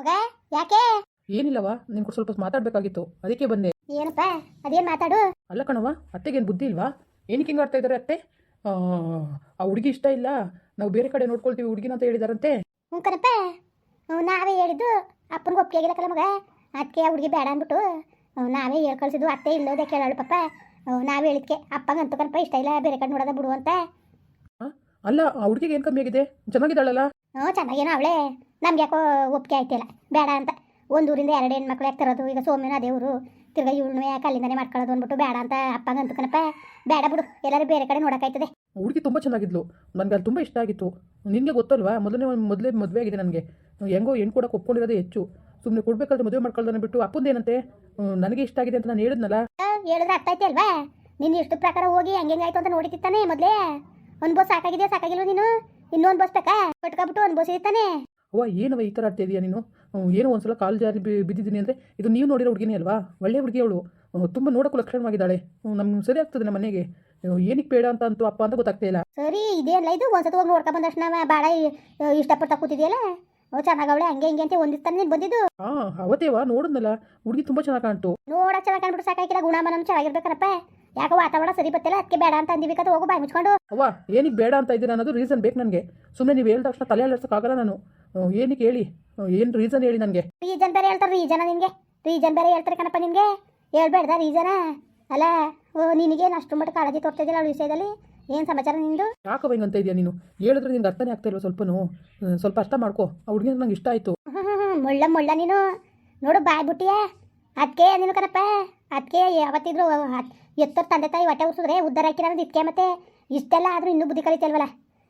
ಮಗ ಯಾಕೆ? ಏನಿಲ್ಲವ ನಿನ್ಗೆ ಸ್ವಲ್ಪ ಮಾತಾಡ್ಬೇಕಾಗಿತ್ತು. ಅದಕ್ಕೆ ಬಂದೆ. ಏನಪ್ಪ ಅದೇನ್ ಮಾತಾಡು? ಅಲ್ಲ ಕಣವ ಅತ್ತೆಗೇನು ಬುದ್ಧಿ ಇಲ್ವಾ? ಏನಕ್ಕೆ ಹಿಂಗೆ ಆಡ್ತಾ ಇದ್ದಾರೆ ಅತ್ತೆ? ಆ, ಆ ಹುಡುಗಿ ಇಷ್ಟ ಇಲ್ಲ. ನಾವು ಬೇರೆ ಕಡೆ ನೋಡ್ಕೊಳ್ತೀವಿ ಹುಡುಗಿನ ಅಂತ ಹೇಳಿದಾರಂತೆ. ಹ್ಞೂ ಕಣಪ್ಪ. ಹ್ಞೂ, ನಾವೇ ಹೇಳಿದ್ದು. ಅಪ್ಪನಿಗೆ ಒಪ್ಪಿಗೆ ಆಗಿಲ್ಲ ಕಲ ಮಗ. ಅದಕ್ಕೆ ಹುಡುಗಿ ಬೇಡ ಅಂದ್ಬಿಟ್ಟು ಹ್ಞೂ, ನಾವೇ ಹೇಳ್ ಕಳ್ಸಿದ್ದು. ಅತ್ತೆ ಇಲ್ಲೋದೆ ಕೇಳಾಳು ಹ್ಞೂ, ನಾವೇ ಹೇಳಿದ್ಕೆ ಅಪ್ಪಂಗಂತೂ ಕಣಪ್ಪ ಇಷ್ಟ ಇಲ್ಲ ಬೇರೆ ಕಡೆ ನೋಡೋದ ಬಿಡು ಅಂತ. ಅಲ್ಲ ಆ ಹುಡುಗಿಗೆ ಏನು ಕಮ್ಮಿ ಆಗಿದೆ? ಚೆನ್ನಾಗಿದ್ದಾಳಲ್ಲ? ಹ್ಞೂ ಚೆನ್ನಾಗೇನೋ ಅವಳೆ. ನಮ್ಗೆ ಯಾಕೋ ಒಪ್ಪಿಗೆ ಆಯ್ತಿಲ್ಲ. ಬೇಡ ಅಂತ. ಒಂದು ಊರಿಂದ ಎರಡು ಹೆಣ್ಮಕ್ಳು ಯಾಕೆ ತರೋದು? ಈಗ ಸೋಮ್ಯನ ದೇವರು ತಿರ್ಗ ತಿರ್ಗಾ ಯಾಕ ಅಲ್ಲಿಂದನೇ ಮಾಡ್ಕೊಳ್ಳೋದು ಅಂದ್ಬಿಟ್ಟು ಬೇಡ ಅಂತ ಅಪ್ಪಗಂತೂ ಕಣಪ್ಪ ಬೇಡ ಬಿಡು. ಎಲ್ಲರೂ ಬೇರೆ ಕಡೆ ನೋಡೋಕ್ಕಾಯ್ತದೆ. ಹುಡುಗಿ ತುಂಬ ಚೆನ್ನಾಗಿದ್ಲು. ನನಗೆ ಅಲ್ಲಿ ತುಂಬ ಇಷ್ಟ ಆಗಿತ್ತು. ನಿನಗೆ ಗೊತ್ತಲ್ವಾ? ಮೊದಲನೇ ಮೊದಲೇ ಮದುವೆ ಆಗಿದೆ ನನಗೆ. ಹೆಂಗೋ ಹೆಣ್ಣು ಕೂಡ ಒಪ್ಕೊಂಡಿರೋದೇ ಹೆಚ್ಚು. ಸುಮ್ಮನೆ ಕೊಡ್ಬೇಕಾದ್ರೆ ಮದುವೆ ಮಾಡ್ಕೊಳ್ದಾನೆ ಬಿಟ್ಟು ಅಪ್ಪಂದೇನಂತೆ? ನನಗೆ ಇಷ್ಟ ಆಗಿದೆ ಅಂತ ನಾನು ಹೇಳಿದ್ನಲ್ಲ. ಹೇಳಿದ್ರೆ ಅರ್ಥ ಐತೆ ಅಲ್ವಾ? ನಿನ್ನ ಇಷ್ಟು ಪ್ರಕಾರ ಹೋಗಿ ಹಂಗೆ ಹೆಂಗಾಯ್ತು ಅಂತ ನೋಡಿತಿತ್ತಾನೆ ಮೊದಲೇ? ಒಂದು ಬಸ್ ಸಾಕಾಗಿದೆಯಾ ಸಾಕಾಗಿಲ್ವ ನೀನು? ಇನ್ನೊಂದು ಬಸ್ ಬೇಕಾ? ಕಟ್ಕೊಬಿಟ್ಟು ಒಂದು ಬಸ್ ಇರ್ತಾನೆ. ಅವ್ವ ಏನವ ಈ ಥರ ಆಡ್ತಾ ಇದೀಯ ನೀನು? ಏನು ಏನೋ ಒಂದ್ಸಲ ಕಾಲು ಜಾರಿ ಬಿದ್ದಿದ್ದೀನಿ ಅಂದರೆ ಇದು ನೀವು ನೋಡಿರೋ ಹುಡುಗಿನೇ ಅಲ್ವಾ? ಒಳ್ಳೆ ಹುಡುಗಿ ಅವಳು. ತುಂಬ ನೋಡೋಕ್ಕೂ ಲಕ್ಷಣವಾಗಿದ್ದಾಳೆ. ನಮ್ಗೆ ಸರಿ ಆಗ್ತದೆ ನಮ್ಮ ಮನೆಗೆ. ಏನಕ್ಕೆ ಬೇಡ ಅಂತ ಅಂತೂ ಅಪ್ಪ ಅಂತ ಗೊತ್ತಾಗ್ತಾ ಇಲ್ಲ. ಸರಿ ಇದೇನಲ್ಲ ಇದು ಒಂದ್ಸತಿ ಹೋಗಿ ನೋಡ್ಕೊ ಬಂದಷ್ಟು ನಾವು ಭಾಳ ಇಷ್ಟಪಡ್ತಾ ಕೂತಿದೆಯಲ್ಲ? ಚೆನ್ನಾಗವಳೆ ಹಂಗೆ ಹಿಂಗೆ ಅಂತ ಒಂದಿತ್ತ ನೀನು ಬಂದಿದ್ದು. ಹಾಂ ಅವತ್ತೇವಾ ನೋಡಿದ್ನಲ್ಲ. ಹುಡುಗಿ ತುಂಬ ಚೆನ್ನಾಗಿ ಕಾಣ್ತು. ನೋಡಕ್ಕೆ ಚೆನ್ನಾಗಿ ಕಾಣ್ಬಿಟ್ಟು ಸಾಕಾಗಿಲ್ಲ ಗುಣಮನ ಚೆನ್ನಾಗಿರ್ಬೇಕನಪ್ಪ ಯಾಕೋ ವಾತಾವರಣ ಸರಿ ಬತ್ತಿಲ್ಲ ಅದಕ್ಕೆ ಬೇಡ ಅಂತ ಅಂದಿಬೇಕಂತ ಹೋಗು ಬಾಯಿ ಮುಚ್ಕೊಂಡು. ಅವ್ವ ಏನಕ್ಕೆ ಬೇಡ ಅಂತ ಇದ್ದೀರಾ ಅನ್ನೋದು ರೀಸನ್ ಬೇಕು ನನಗೆ. ಸುಮ್ಮನೆ ನೀವು ಹೇಳಿದ ತಕ್ಷಣ ತಲೆ ಅಲ್ಲಾಡ್ಸೋಕ್ಕಾಗಲ್ಲ ನಾನು. ಹ್ಮ್, ಏನಕ್ಕೆ ಹೇಳಿ? ಏನು ರೀಸನ್ ಹೇಳಿ ನನಗೆ? ರೀಸನ್ ಬೇರೆ ಹೇಳ್ತಾರೆ ರೀಸನ ನಿನಗೆ? ರೀಸನ್ ಬೇರೆ ಹೇಳ್ತಾರೆ ಕಣಪ್ಪ ನಿನಗೆ? ಹೇಳ್ಬೇಡ್ದ ರೀಸನ ಅಲ್ಲ ಓ ನಿನಗೇನು ಅಷ್ಟು ಮಟ್ಟ ಕಾಳಜಿ ತೋರ್ತಿದ್ದಿಲ್ಲ ಅವಳ ವಿಷಯದಲ್ಲಿ? ಏನು ಸಮಾಚಾರ ನಿಂದು? ಯಾಕವ ಅಂತ ಇದೆಯಾ ನೀನು? ಹೇಳಿದ್ರೆ ನಿಂಗೆ ಅರ್ಥನೇ ಆಗ್ತಾ ಇಲ್ವ ಸ್ವಲ್ಪನೂ? ಹ್ಮ್, ಸ್ವಲ್ಪ ಅರ್ಥ ಮಾಡ್ಕೋ. ಆ ಹುಡುಗಿ ನಂಗೆ ಇಷ್ಟ ಆಯಿತು. ಹ್ಮ್, ಹ್ಮ್, ಹ್ಮ್, ಮುಳ್ಳ ಮುಳ್ಳ ನೀನು. ನೋಡು ಬಾಯ್ ಬಿಟ್ಟಿಯ. ಅದಕ್ಕೆ ನೀನು ಕಣಪ್ಪ? ಅದಕ್ಕೆ ಯಾವತ್ತಿದ್ರು ಎತ್ತೋರ್ ತಂದೆ ತಾಯಿ ಹೊಟ್ಟೆ ಉರ್ಸಿದ್ರೆ ಉದ್ದಾರ ಹಾಕಿರೋದು ಇದಕ್ಕೆ ಮತ್ತೆ ಇಷ್ಟೆಲ್ಲ ಆದರೂ ಇನ್ನೂ ಬುದ್ಧಿ ಕಲಿತಲ್ವಲ್ಲ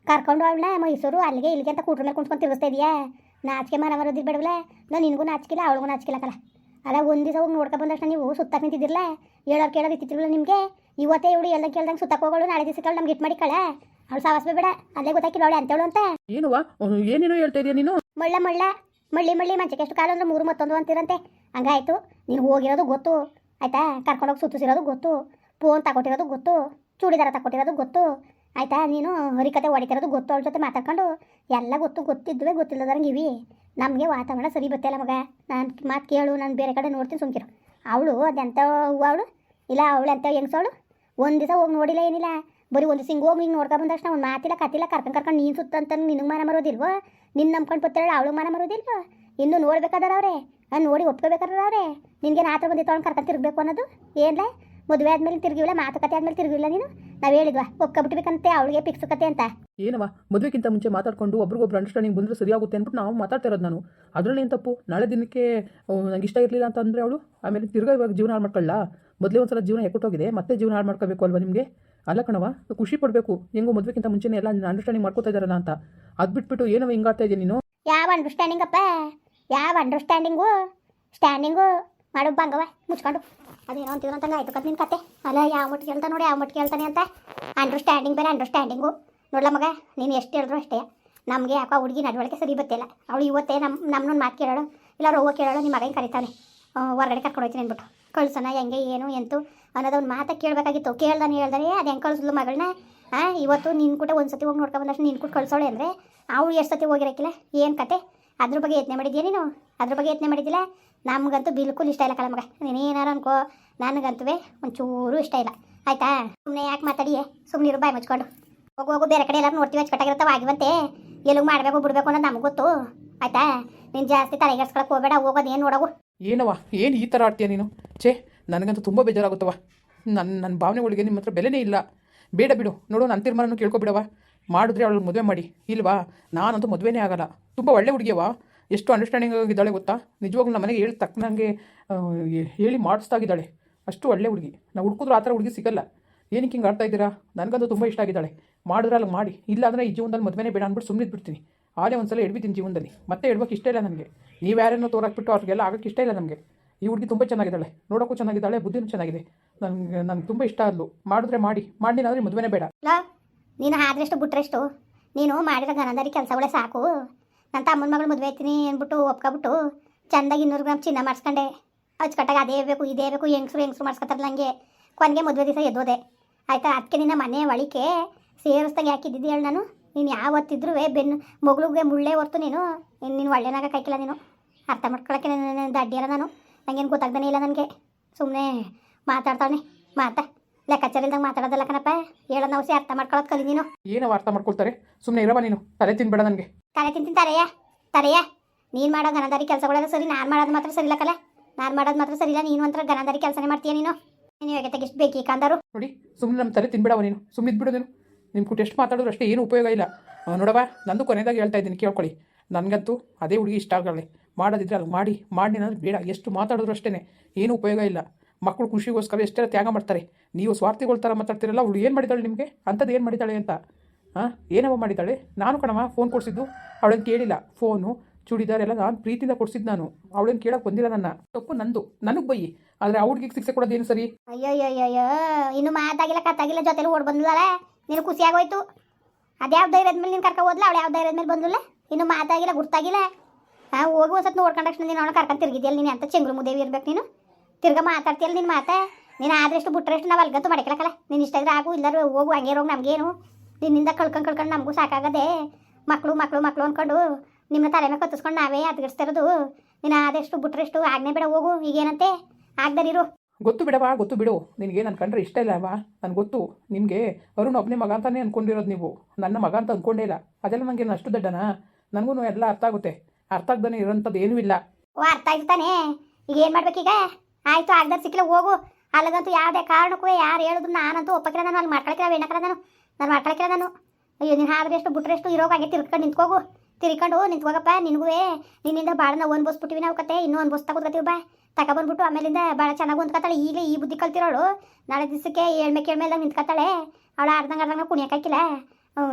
ಕರ್ಕೊಂಡು ಅವಳನ್ನ ಮೈಸೂರು ಅಲ್ಲಿಗೆ ಇಲ್ಲಿಗೆ ಅಂತ ಕೂಟ್ರ ಮೇಲೆ ಕುಣ್ಸ್ಕೊಂಡು ತಿರುಗಿಸ್ತಾ ಇದೆಯಾ? ನಾಚಿಕೆ ಮನ ಮರೋದಿದ್ದು ಬೇಡವಲ್ಲ ನಾನು ನಿನಗೂ ನಾಚಿಕಿಲ್ಲ ಅವಳಿಗೂ ನಾಚಿಕಿಲ್ಲ ಕಲ ಅಲ್ಲ ಒಂದು ದಿವಸ ಹೋಗಿ ನೋಡ್ಕೊ ಬಂದಷ್ಟು ನೀವು ಸುತ್ತಕ್ಕೆ ನಿಂತಿದ್ದಿರಲ್ಲ? ಹೇಳೋರು ಕೇಳೋದು ಇತ್ತಿತ್ತಿರಲ್ಲ ನಿಮಗೆ? ಇವತ್ತೇ ಇವಳು ಎಲ್ಲ ಕೇಳ್ದಂಗೆ ಸುತ್ತಕ್ಕೆ ಹೋಗೋಳು ನಾಳೆ ದಿವಸ ನಮ್ಗೆ ಇಟ್ಟು ಮಾಡಿ ಕಳ ಅವಳು ಸಾವಸ್ ಬೇಡ ಅಲ್ಲೇ ಗೊತ್ತಾಕಿಲ್ಲ ಅವಳೆ ಅಂತೇಳು ಅಂತ. ಏನುವ ಏನೇನೋ ಹೇಳ್ತಾ ಇದೆಯಾ ನೀನು? ಮಳ್ಳ ಮಳ್ಳ ಮಳ್ಳಿ ಮಳ್ಳಿ ಮಂಚಕ್ಕೆ ಎಷ್ಟು ಕಾಲ ಅಂದ್ರೆ ಮೂರು ಮತ್ತೊಂದು ಅಂತಿರಂತೆ. ಹಂಗಾಯ್ತು ನೀನು ಹೋಗಿರೋದು ಗೊತ್ತು. ಆಯ್ತಾ? ಕರ್ಕೊಂಡೋಗಿ ಸುತ್ತಿಸಿರೋದು ಗೊತ್ತು. ಫೋನ್ ತಗೊಟ್ಟಿರೋದು ಗೊತ್ತು, ಚೂಡಿದಾರ ತಗೊಟ್ಟಿರೋದು ಗೊತ್ತು. ಆಯ್ತಾ? ನೀನು ಹರಿಕತೆ ಹೊಡಿತಿರೋದು ಗೊತ್ತು, ಅವ್ಳ ಜೊತೆ ಮಾತಾಡ್ಕೊಂಡು. ಎಲ್ಲ ಗೊತ್ತು, ಗೊತ್ತಿದ್ದುವೆ ಗೊತ್ತಿಲ್ಲದಂಗೆ ಇವಿ. ನಮಗೆ ವಾತಾವರಣ ಸರಿ ಬತ್ತಿಲ್ಲ ಮಗ. ನಾನು ಮಾತು ಕೇಳು, ನಾನು ಬೇರೆ ಕಡೆ ನೋಡ್ತೀನಿ ಸುಮ್ಕಿರು. ಅವಳು ಅದೆಂಥ ಹೂವು ಅವಳು? ಇಲ್ಲ, ಅವಳು ಎಂಥ ಹೆಂಗ್ಸವಳು ಒಂದು ದಿವಸ ಹೋಗಿ ನೋಡಿಲ್ಲ ಏನಿಲ್ಲ. ಬರೀ ಒಂದು ಸಿಂಗ್ ಹೋಗಿ ಹಿಂಗೆ ನೋಡ್ಕೊಂಡು ಬಂದಷ್ಟು ಒಂದು ಮಾತಿಲ್ಲ, ಕತ್ತಿಲ್ಲ, ಕರ್ಕೊಂಡು ಕರ್ಕೊಂಡು ನೀನು ಸುತ್ತಂತ ನಿನಗೆ ಮನ ಮರೋದಿಲ್ವೋ ನಿನ್ನ ನಂಬ್ಕೊಂಡು ಬತ್ತಾಳೆ ಅವಳು ಮನ ಮರೋದಿಲ್ವೋ ಇನ್ನು ನೋಡ್ಬೇಕಾದ್ರೆ ಅವ್ರೆ. ನಾನು ನೋಡಿ ಒಪ್ಕೋಬೇಕಾದ್ರೆ ಅವ್ರೆ. ನಿನಗೆ ನಾತ್ರ ಬಂದಿತ್ತು ತೊಗೊಂಡು ಕರ್ಕೊಂಡು ಅನ್ನೋದು? ಏನ್ಲ? ಮದುವೆ ಆದ್ಮೇಲೆ ತಿರುಗಿಲ್ಲ ಮಾತುಕತೆ ಆದ್ಮೇಲೆ ತಿರುಗಿಲ್ಲ ನೀನು? ನಾವು ಹೇಳಿದ್ವಾ ಒಪ್ಕೊಬಿಟ್ಬೇಕಂತೆ ಅವಳಿಗೆ ಫಿಕ್ಸ್ ಕತೆ ಅಂತ? ಏನವ ಮದುವೆಗಿಂತ ಮುಂಚೆ ಮಾತಾಡ್ಕೊಂಡು ಒಬ್ರಿಗೊಬ್ರು ಅಂಡರ್ಸ್ಟ್ಯಾಂಡಿಂಗ್ ಬಂದರೆ ಸರಿಯಾಗುತ್ತೆ ಅಂದ್ಬಿಟ್ಟು ನಾವು ಮಾತಾಡ್ತಾ ಇರೋದು ನಾನು. ಅದ್ರಲ್ಲಿ ಏನು ತಪ್ಪು? ನಾಳೆ ದಿನಕ್ಕೆ ನಂಗೆ ಇಷ್ಟ ಇರಲಿಲ್ಲ ಅಂತ ಅಂದರೆ ಅವಳು? ಆಮೇಲೆ ತಿರ್ಗಾ ಇವಾಗ ಜೀವನ ಹಾಳು ಮಾಡ್ಕೊಳ್ಳ ಮೊದಲೇ ಒಂದ್ಸಲ ಜೀವನ ಎಕ್ಕುಟ್ಟೋಗಿದೆ ಮತ್ತೆ ಜೀವನ ಹಾಳು ಮಾಡ್ಕೋಬೇಕು ಅಲ್ವಾ ನಿಮಗೆ? ಅಲ್ಲ ಕಣವ ಖುಷಿ ಪಡಬೇಕು. ಹೆಂಗೋ ಮದುವೆಗಿಂತ ಮುಂಚೆನೇ ಎಲ್ಲ ಅಂಡರ್ಸ್ಟ್ಯಾಂಡಿಂಗ್ ಮಾಡ್ಕೋತಾ ಇದ್ದಾರಲ್ಲ ಅಂತ. ಅದು ಬಿಟ್ಬಿಟ್ಟು ಏನೋ ಹಿಂಗಾಡ್ತಾ ಇದ್ದೀನಿ ನೀನು? ಯಾವ ಅಂಡರ್ಸ್ಟ್ಯಾಂಡಿಂಗ್ ಅಪ್ಪ? ಯಾವ ಅಂಡರ್ಸ್ಟ್ಯಾಂಡಿಂಗು ಸ್ಟ್ಯಾಂಡಿಂಗು ಮಾಡು ಬಂಗವ ಮುಚ್ಕೊಂಡು. ಅದೇನೋ ಅಂತಿದ್ರು ಅಂತ ಆಯ್ತು ಕತ್ ನಿನ್ನ ಕತೆ. ಅಲ್ಲ, ಯಾವ ಮಟ್ಟಿಗೆ ಹೇಳ್ತಾ ನೋಡಿ, ಯಾವ ಮಟ್ಟಿಗೆ ಹೇಳ್ತಾನೆ ಅಂತ. ಅಂಡರ್ಸ್ಟ್ಯಾಂಡಿಂಗ್ ಬೇರೆ ಅಂಡರ್ಸ್ಟ್ಯಾಂಡಿಂಗು ನೋಡ್ಲ ಮಗ, ನೀನು ಎಷ್ಟು ಹೇಳಿದ್ರು ಅಷ್ಟೇ. ನಮಗೆ ಯಾಕೋ ಹುಡುಗಿ ನಡವಳಿಕೆ ಸರಿ ಬತ್ತಿಲ್ಲ ಅವಳು ಇವತ್ತೇ ನಮ್ಮ ನಮ್ಮನ್ನ ಮಾತು ಕೇಳೋಳು. ಇಲ್ಲ, ರೋಗ ಕೇಳೋಳು ನಿಮ್ಮ ಮಗನ ಕರಿತಾನೆ. ಹೊರಗಡೆ ಕರ್ಕೊಂಡು ಹೋಗ್ತೀನಿ ಅಂದ್ಬಿಟ್ಟು. ಕಳ್ಸೋಣ, ಹೆಂಗೆ, ಏನು, ಎಂತು ಅನ್ನೋದು ಒಂದು ಮಾತು ಕೇಳಬೇಕಾಗಿತ್ತು. ಕೇಳ್ದಾನೆ, ಹೇಳ್ದಾನೆ, ಅದು ಹೆಂಗೆ ಕಳಿಸ್ಲು ಮಗಳನ್ನ? ಹಾಂ ಇವತ್ತು ನಿನ್ನ ಕೂಡ ಒಂದು ಸತಿ ಹೋಗಿ ನೋಡ್ಕೊಂಡು ಬಂದಷ್ಟು ನಿನ್ನ ಕೂಡ ಕಳ್ಸೋಳೆ ಅಂದರೆ, ಅವಳು ಎಷ್ಟು ಸತಿ ಹೋಗಿರಕ್ಕಿಲ್ಲ ಏನು ಕತೆ? ಅದ್ರ ಬಗ್ಗೆ ಯತ್ನೆ ಮಾಡಿದ್ಯಾ ನೀನು? ಅದ್ರ ಬಗ್ಗೆ ಯತ್ನೆ ಮಾಡಿದ್ದಿಲ್ಲ? ನಮಗಂತೂ ಬಿಲ್ಕುಲ್ ಇಷ್ಟ ಇಲ್ಲ ಕಲ ಮಗ. ನೀನೇನಾರು ಅನ್ಕೋ ನನಗಂತೂ ಒಂಚೂರು ಇಷ್ಟ ಇಲ್ಲ. ಆಯ್ತಾ? ಸುಮ್ಮನೆ ಯಾಕೆ ಮಾತಾಡಿ? ಸುಮ್ಮನೆ ಬಾಯ್ ಮುಚ್ಕೊಂಡು. ಹೋಗು ಹೋಗು, ಬೇರೆ ಕಡೆ ಎಲ್ಲರೂ ನೋಡ್ತೀವಿ ಅಚ್ಚುಕಟ್ಟಾಗಿರ್ತಾವ ಆಗಿವಂತೆ. ಎಲ್ಲಿಗೆ ಮಾಡಬೇಕು, ಬಿಡಬೇಕು ಅನ್ನೋದು ನಮಗೆ ಗೊತ್ತು. ಆಯ್ತಾ? ನೀನು ಜಾಸ್ತಿ ತಲೆಗೆಡ್ಸ್ಕೊಳಕ್ಕೆ ಹೋಗಬೇಡ, ಹೋಗೋದು ಏನು ನೋಡವು ಏನವ ಏನು ಈ ಥರ ಆಡ್ತೀಯ ನೀನು? ಛೇ, ನನಗಂತೂ ತುಂಬ ಬೇಜಾರಾಗುತ್ತವ ನನ್ನ ನನ್ನ ಭಾವನೆಗಳಿಗೆ ನಿಮ್ಮ ಹತ್ರ ಬೆಲೆನೇ ಇಲ್ಲ. ಬೇಡ ಬಿಡು, ನೋಡು ನನ್ನ ತೀರ್ಮಾನನೂ ಕೇಳ್ಕೊಬಿಡವ ಮಾಡಿದ್ರೆ ಅವಳು ಮದುವೆ ಮಾಡಿ. ಇಲ್ವಾ? ನಾನಂತೂ ಮದುವೆನೇ ಆಗಲ್ಲ. ತುಂಬ ಒಳ್ಳೆ ಹುಡುಗಿಯವ ಎಷ್ಟು ಅಂಡರ್ಸ್ಟ್ಯಾಂಡಿಂಗ್ ಆಗಿದ್ದಾಳೆ ಗೊತ್ತಾ? ನಿಜವಾಗ್ಲೂ ನಮ್ಮ ಮನೆಗೆ ಹೇಳಿ ತಕ್ಕನಂಗೆ ಹೇಳಿ ಮಾಡಿಸ್ತಾಗಿದ್ದಾಳೆ ಅಷ್ಟು ಒಳ್ಳೆ ಹುಡುಗಿ. ನಾವು ಹುಡುಕಿದ್ರು ಆ ಥರ ಹುಡುಗಿ ಸಿಗಲ್ಲ. ಏನಕ್ಕೆ ಹಿಂಗೆ ಆಡ್ತಾ ಇದ್ದೀರಾ? ನನಗಂತೂ ತುಂಬ ಇಷ್ಟ ಆಗಿದ್ದಾಳೆ. ಅಲ್ಲಿ ಮಾಡಿ. ಇಲ್ಲಾಂದರೆ ಈ ಜೀವನದಲ್ಲಿ ಮದುವೆನೇ ಬೇಡ ಅಂದ್ಬಿಟ್ಟು ಸುಮ್ಮನೆ ಬಿಡ್ತೀನಿ ಒಂದು ಸಲ ಎಡ್ಬಿದ್ದೀನಿ ಜೀವನದಲ್ಲಿ. ಮತ್ತೆ ಎಡ್ಬೇಕು ಇಷ್ಟ ಇಲ್ಲ ನನಗೆ. ನೀವು ಯಾರನ್ನೋ ತೋರಾಕ್ಬಿಟ್ಟು ಅವ್ರಿಗೆಲ್ಲ ಆಗಕ್ಕೆ ಇಷ್ಟ ಇಲ್ಲ ನಮಗೆ ಈ ಹುಡುಗಿ ತುಂಬ ಚೆನ್ನಾಗಿದ್ದಾಳೆ. ನೋಡೋಕ್ಕೂ ಚೆನ್ನಾಗಿದ್ದಾಳೆ, ಬುದ್ಧಿನೂ ಚೆನ್ನಾಗಿದೆ. ನನಗೆ ನನಗೆ ತುಂಬ ಇಷ್ಟ ಆದ್ಲು. ಮಾಡಿದ್ರೆ ಮಾಡಿ. ಮಾಡಿಲ್ಲ ಅಂದರೆ ಮದುವೆನೇ ಬೇಡ. ನೀನು ಆದ್ರೆಷ್ಟು ಬಿಟ್ರೆಷ್ಟು ನೀನು ಮಾಡಿರೋ ಗನಂದಾರಿ ಕೆಲಸಗಳೇ ಸಾಕು. ನನ್ನ ತಮ್ಮನ ಮಗಳು ಮದುವೆ ಆಯ್ತೀನಿ ಅಂದ್ಬಿಟ್ಟು ಒಪ್ಕೊಬಿಟ್ಟು ಚಂದಾಗಿ ಇನ್ನೂರು ಗ್ರಾಮ್ ಚಿನ್ನ ಮಾಡಿಸ್ಕೊಂಡೆ. ಅಚ್ಚುಕಟ್ಟಾಗಿ ಅದೇ ಬೇಕು, ಇದೇ ಬೇಕು, ಹೆಂಗ್ಸ್ರು ಹೆಂಗ್ಸ್ರು ಮಾಡಿಸ್ಕೊತಾರಲ್ಲ ಹಂಗೆ. ಕೊನೆಗೆ ಮದುವೆ ದಿವಸ ಎದ್ದೋದೆ. ಆಯಿತಾ? ಅದಕ್ಕೆ ನಿನ್ನ ಮನೆ ಒಳಿಕೆ ಸೇರಿಸ್ದಾಗ ಯಾಕಿದ್ದಿದ್ದು ಹೇಳಿ ನಾನು? ನೀನು ಯಾವತ್ತಿದ್ರೂ ಬೆನ್ನು ಮಗಳಿಗೆ ಮುಳ್ಳೇ ಹೊರ್ತು ನೀನು. ನೀನು ಒಳ್ಳೆನಾಗ ಕಾಯ್ಕಿಲ್ಲ ನೀನು. ಅರ್ಥ ಮಾಡ್ಕೊಳಕ್ಕೆ ನನ್ನ ದಡ್ಡಿಯಲ್ಲ ನಾನು. ನನಗೇನು ಗೊತ್ತಾಗ್ದಾನೆ ಇಲ್ಲ ನನಗೆ. ಸುಮ್ಮನೆ ಮಾತಾಡ್ತಾವನೆ. ಮಾತಾ? ಲೆಕ್ಕಾಚಾರ ಇಲ್ದಂಗೆ ಮಾತಾಡೋದಲ್ಲ ಕಣಪ್ಪ ಹೇಳೋ ನಾವು ಅರ್ಥ ಮಾಡ್ಕೊಳ್ಳೋದು ಕಲಿ ನೀನು. ಏನವ ಅರ್ಥ ಮಾಡ್ಕೊಳ್ತಾರೆ? ಸುಮ್ಮನೆ ಇರವ ನೀನು ತಲೆ ತಿನ್ಬೇಡ ನನಗೆ. ತಲೆ ತಿಂತೀನಿ ತರೆಯ ತರೆಯ ನೀನು ಮಾಡೋ ಗನದಾರಿ ಕೆಲಸಗಳೆಲ್ಲ ಸರಿ ನಾನು ಮಾಡೋದು ಮಾತ್ರ ಸರಿ ಇಲ್ಲ ಕಲ. ನಾನು ಮಾಡೋದು ಮಾತ್ರ ಸರಿ ಇಲ್ಲ ನೀನು ಮಾತ್ರ ಗನದಾರಿ ಕೆಲಸನೇ ಮಾಡ್ತೀಯ ನೀನು. ನೀನು ಇವಾಗ ಬೇಕು ಬೇಕಿ ಕಂದರು? ನೋಡಿ ಸುಮ್ಮನೆ ನಮ್ಮ ತಲೆ ತಿನ್ಬೇಡವ ನೀನು ಸುಮ್ಮನೆ ಇದ್ಬಿಡು ನೀನು. ನಿಮ್ಮ ಕೂಟ ಎಷ್ಟು ಮಾತಾಡಿದ್ರು ಅಷ್ಟೇ ಏನು ಉಪಯೋಗ ಇಲ್ಲ. ನೋಡವ ನಂದು ಕೊನೆದಾಗ ಹೇಳ್ತಾ ಇದ್ದೀನಿ ಕೇಳ್ಕೊಳ್ಳಿ. ನನಗಂತೂ ಅದೇ ಹುಡುಗಿ ಇಷ್ಟ ಆಗಲಿ ಮಾಡೋದಿದ್ರೆ ಅದು ಮಾಡಿ ಮಾಡಿ ನಾನು ಬೇಡ ಎಷ್ಟು ಮಾತಾಡಿದ್ರು ಅಷ್ಟೇ ಏನು ಉಪಯೋಗ ಇಲ್ಲ. ಮಕ್ಕಳು ಖುಷಿಗೋಸ್ಕರ ಎಷ್ಟೆಲ್ಲ ತ್ಯಾಗ ಮಾಡ್ತಾರೆ? ನೀವು ಸ್ವಾರ್ಥಿಗಳ ಥರ ಮಾತಾಡ್ತಿರಲ್ಲ, ಅವಳು ಏನು ಮಾಡಿದ್ದಾಳೆ ನಿಮಗೆ? ಅಂಥದ್ದು ಏನು ಮಾಡಿದ್ದಾಳೆ ಅಂತ? ಹಾಂ ಏನವ ಮಾಡಿದ್ದಾಳೆ ನಾನು ಕಣವ ಫೋನ್ ಕೊಡಿಸಿದ್ದು. ಅವಳನ್ನು ಕೇಳಿಲ್ಲ. ಫೋನು ಚೂಡಿದಾರ್ ಎಲ್ಲ ನಾನು ಪ್ರೀತಿಯಿಂದ ಕೊಡಿಸಿದ್ದು ನಾನು. ಅವಳೇನು ಕೇಳೋಕೆ ಬಂದಿಲ್ಲ ನನ್ನ. ತಪ್ಪು ನಂದು. ನನಗೆ ಬೈ ಆದರೆ ಅವ್ಳಿಗೆ ಶಿಕ್ಷೆ ಕೊಡೋದೇನು ಸರಿ? ಅಯ್ಯೋ ಇನ್ನು ಮಾತಾಗಿಲ್ಲ ಕತ್ತಾಗಿಲ್ಲ ಜೊತೆಲಿ ಓಡ್ ಬಂದಿಲ್ಲ? ನೀನು ಖುಷಿಯಾಗೋಯ್ತು? ಅದು ಯಾವ ಧೈರ್ಯದ ಮೇಲೆ ನೀನು ಕರ್ಕೊ ಹೋದ್ಲ, ಅವಳು ಯಾವ ಧೈರ್ಯದ ಮೇಲೆ ಬಂದಿಲ್ಲ ಇನ್ನು ಮಾತಾಗಿಲ್ಲ, ಗುರ್ತಾಗಿಲ್ಲ? ಹಾಂ ಹೋಗಿ ಒಂದ್ಸತ್ ನೋಡ್ಕೊಂಡಕ್ಷಣ ನೀನು ಅವಳು ಕರ್ಕೊಂಡು ತಿರುಗಿದ್ಯಲ್ಲ ನೀನು ಅಂತ ಚೆಂಗ್ಳು ಮುದೇವಿ ಇರ್ಬೇಕು ನೀನು? ತಿರ್ಗಾ ಮಾತಾಡ್ತೀಯಲ್ಲ ನಿನ್ನ ಮಾತಾ? ನೀನು ಆದಷ್ಟು ಬಿಟ್ರಷ್ಟು ನಾವು ಅಲ್ಗಂತೂ ಮಡಕಲಕ್ಕಲ್ಲ ನೀನು ಇಷ್ಟ ಇದ್ರೆ ಆಗು ಇಲ್ಲರೂ ಹೋಗು ಹಂಗೆ ರೋಗ ನಮಗೇನು. ನಿನ್ನಿಂದ ಕಳ್ಕೊಂಡು ಕಳ್ಕೊಂಡು ನಮಗೂ ಸಾಕಾಗದೆ. ಮಕ್ಕಳು ಮಕ್ಕಳು ಮಕ್ಕಳು ಅಂದ್ಕೊಂಡು ನಿಮ್ಮ ತಲೆ ಮೇಲೆ ಕತ್ತಿಸ್ಕೊಂಡು ನಾವೇ ಅದ್ಗಿಸ್ತಿರೋದು ನೀನು ಆದಷ್ಟು ಬಿಟ್ರಷ್ಟು ಆಗ್ನೇ ಬೇಡ ಹೋಗು. ಈಗೇನಂತೆ? ಆಗ್ದರಿರು ಗೊತ್ತು ಬಿಡವಾ ಗೊತ್ತು ಬಿಡು. ನಿನಗೆ ನನ್ನ ಕಂಡ್ರೆ ಇಷ್ಟ ಇಲ್ಲ ಅವಾ ನನಗೆ ಗೊತ್ತು. ನಿಮಗೆ ಅರುಣ್ ಒಬ್ಬನೇ ಮಗ ಅಂತಾನೆ ಅಂದ್ಕೊಂಡಿರೋದು ನೀವು. ನನ್ನ ಮಗ ಅಂತ ಅಂದ್ಕೊಂಡೇ ಇಲ್ಲ. ಅದೆಲ್ಲ ನನಗೆ ಅಷ್ಟು ದಡ್ಡನಾ? ನನಗೂ ಎಲ್ಲ ಅರ್ಥ ಆಗುತ್ತೆ. ಅರ್ಥ ಆಗ್ದಾನೆ ಇರೋಂಥದ್ದು ಏನೂ ಇಲ್ಲ. ಓ ಅರ್ಥ ಆಗ್ತಾನೆ ತಾನೇ. ಈಗ ಏನು ಮಾಡ್ಬೇಕೀಗ? ಆಯ್ತು ಆಗ್ದಾರ ಸಿಕ್ಕಿಲ್ಲ, ಹೋಗು. ಅಲ್ಲಿಗಂತೂ ಯಾವುದೇ ಕಾರಣಕ್ಕೂ ಯಾರು ಹೇಳಿದ್ರು ನಾನಂತೂ ಒಪ್ಪಕ್ಕಿಲ್ಲ ನಾನು, ಅಲ್ಲಿ ಮಾಡ್ಕೊಳಕ್ಕಿಲ್ಲ ಏನಕ್ಕಲ್ಲ ನಾನು. ನಾನು ಮಾಡ್ಕೊಳಕ್ಕಿಲ್ಲ ನಾನು. ಅಯ್ಯೋ, ನೀನು ಆದ್ರೆ ಎಷ್ಟು ಬಿಟ್ರೆ ಎಷ್ಟು ಇರೋಗ ಹಾಗೆ ತಿರ್ಕೊಂಡು ನಿಂತ್ಕೋಗು. ತಿರ್ಕೊಂಡು ನಿಂತ್ಕೋಗಪ್ಪ, ನಿನಗೂ ನಿನ್ನಿಂದ ಭಾಳ ನಾವು ಅನ್ಭವಿಸ್ಬಿಟ್ಟಿವಿ ನಾವು ಕತೆ, ಇನ್ನೂ ಬಸ್ ಕೂತ್ಕೊತೀವಿ ಬಾ ತಗೊಬಂದ್ಬಿಟ್ಟು ಆಮೇಲಿಂದ ಭಾಳ ಚೆನ್ನಾಗಿ ಹೊಂದ್ಕೊತಾಳೆ, ಈಗಲೇ ಈ ಬುದ್ಧಿ ಕಲ್ತಿರೋಳು. ನಾಳೆ ದಿವಸಕ್ಕೆ ಏಳ್ಮೆ ಕೇಳ್ಮೇಲೆ ನಿಂತ್ಕೊತಾಳೆ. ಅವಳು ಅರ್ಧಂಗ ಅರ್ಧಂಗೆ ಕುಣಿಯೋಕ್ಕಾಕಿಲ್ಲ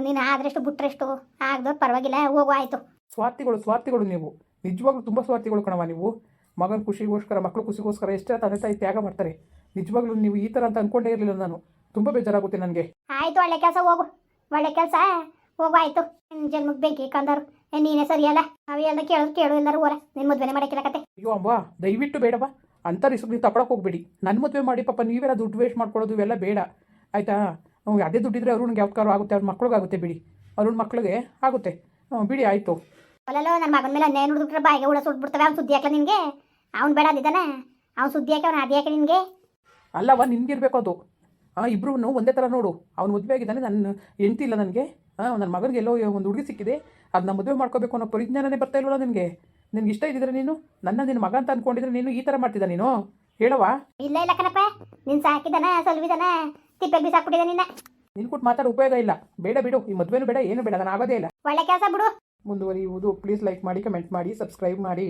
ನೀನು ಆದ್ರೆಷ್ಟು ಬಿಟ್ರೆಷ್ಟು ಆಗದೋ ಪರವಾಗಿಲ್ಲ, ಹೋಗು, ಆಯಿತು. ಸ್ವಾರ್ಥಿಗಳು ಸ್ವಾರ್ಥಿಗಳು ನೀವು. ನಿಜವಾಗ್ಲೂ ತುಂಬ ಸ್ವಾರ್ಥಿಗಳು ಕಣವ ನೀವು. ಮಗನ ಖುಷಿಗೋಸ್ಕರ ಮಕ್ಕಳು ಖುಷಿಗೋಸ್ಕರ ಎಷ್ಟೇ ತಂದೆ ತಾಯಿ ತ್ಯಾಗ ಮಾಡ್ತಾರೆ ನಿಜವಾಗ್ಲೂ ನೀವು ಈ ಥರ ಅಂತ ಅಂದ್ಕೊಂಡೇ ಇರಲಿಲ್ಲ ನಾನು. ತುಂಬ ಬೇಜಾರಾಗುತ್ತೆ ನನಗೆ. ಆಯ್ತು ಒಳ್ಳೆ ಕೆಲಸ ಹೋಗು. ಒಳ್ಳೆ ಕೆಲಸ ಹೋಗು ಆಯ್ತು. ನಿನ್ನ ಜನ್ಮಕ್ಕೆ ಬೆಂಕಿ ಕಂದರು. ನೀನೇ ಸರಿಯಲ್ಲ ನಾವು ಎಲ್ಲ ಕೇಳೋದು ಕೇಳು ಎಲ್ಲರೂ ಓರ ನಿನ್ನ ಮದುವೆ ಮಾಡಕ್ಕಿಲ್ಲ ಕತೆ. ಅಯ್ಯೋ ಅಮ್ಮ ದಯವಿಟ್ಟು ಬೇಡವಾ ಅಂತ ರಿಸ್ಕ್ ನೀವು ತಗೊಳಕ್ಕೆ ಹೋಗ್ಬೇಡಿ. ನನ್ನ ಮದುವೆ ಮಾಡಿ ಪಾಪ ನೀವೆಲ್ಲ ದುಡ್ಡು ವೇಸ್ಟ್ ಮಾಡ್ಕೊಳ್ಳೋದು ಇವೆಲ್ಲ ಬೇಡ. ಆಯಿತಾ? ಅವ್ನು ಅದೇ ದುಡ್ಡಿದ್ರೆ ಅವ್ರಿಗೆ ಯಾವ್ದು ಆಗುತ್ತೆ ಅವ್ರ ಮಕ್ಳಿಗಾಗುತ್ತೆ ಬಿಡಿ. ಅರುಣ್ ಮಕ್ಳಿಗೆ ಆಗುತ್ತೆ. ಹ್ಞೂ ಬಿಡಿ ಆಯಿತು. ಅಲ್ಲಲ್ಲೋ ನನ್ನ ಮಗನ ಮೇಲೆ ಅನ್ಯಾಯ ನೋಡಿಬಿಟ್ರೆ ಬಾಯಿಗೆ ಹುಳ ಸುಟ್ಬಿಡ್ತವೆ ಅವ್ನು ಸುದ್ದಿ ಹಾಕಲ್ಲ ನಿನಗೆ? ಅವ್ನು ಬೇಡ ಅಂದಿದ್ದಾನೆ ಅವ್ನು ಸುದ್ದಿ ಹಾಕಿ ಅವ್ನು ಅದಿ ಹಾಕಿ ನಿನಗೆ. ಅಲ್ಲವ ನಿನ್ಗಿರ್ಬೇಕು ಅದು. ಹಾಂ ಇಬ್ರು ಒಂದೇ ಥರ ನೋಡು. ಅವ್ನು ಮದುವೆ ಆಗಿದ್ದಾನೆ ನನ್ನ ಹೆಂಡ್ತಿ ಇಲ್ಲ ನನಗೆ. ಹಾಂ ನನ್ನ ಮಗನಿಗೆ ಎಲ್ಲೋ ಒಂದು ಹುಡುಗಿ ಸಿಕ್ಕಿದೆ. ಅದನ್ನ ಮದುವೆ ಮಾಡ್ಕೋಬೇಕು ಅನ್ನೋ ಪರಿಜ್ಞಾನನೇ ಬರ್ತಾ ಇಲ್ವಲ್ಲ ನಿನಗೆ? ನಿನ್ಗೆ ಇಷ್ಟ ಇದ್ದಿದ್ರೆ ನೀನು? ನನ್ನ ನಿನ್ನ ಮಗ ಅಂತ ಅನ್ಕೊಂಡಿದ್ರೆ ನೀನು ಈ ಥರ ಮಾಡ್ತಿದ್ದ ನೀನು? ಹೇಳವಾ ಇಲ್ಲ ಇಲ್ಲ ಕಣಪ್ಪ. ನೀನು ಸಾಕಿದಾನ ಸಲ್ವಿದಾನ. ತಿಪ್ಪೆ ಬಿಸಾಕ್ಬಿಟ್ಟಿದೆ ನಿನ್ನ. ನಿನ್ ಕೊಟ್ಟು ಮಾತಾಡೋ ಉಪಯೋಗ ಇಲ್ಲ. ಬೇಡ ಬಿಡು ಈ ಮದುವೆನೂ ಬೇಡ ಏನು ಬೇಡ ನಾನು ಆಗೋದೇ ಇಲ್ಲ. ಒಳ್ಳೆ ಕೆಲಸ ಬಿಡು. ಮುಂದುವರಿಯುವುದು ಪ್ಲೀಸ್ ಲೈಕ್ ಮಾಡಿ ಕಮೆಂಟ್ ಮಾಡಿ ಸಬ್ಸ್ಕ್ರೈಬ್ ಮಾಡಿ.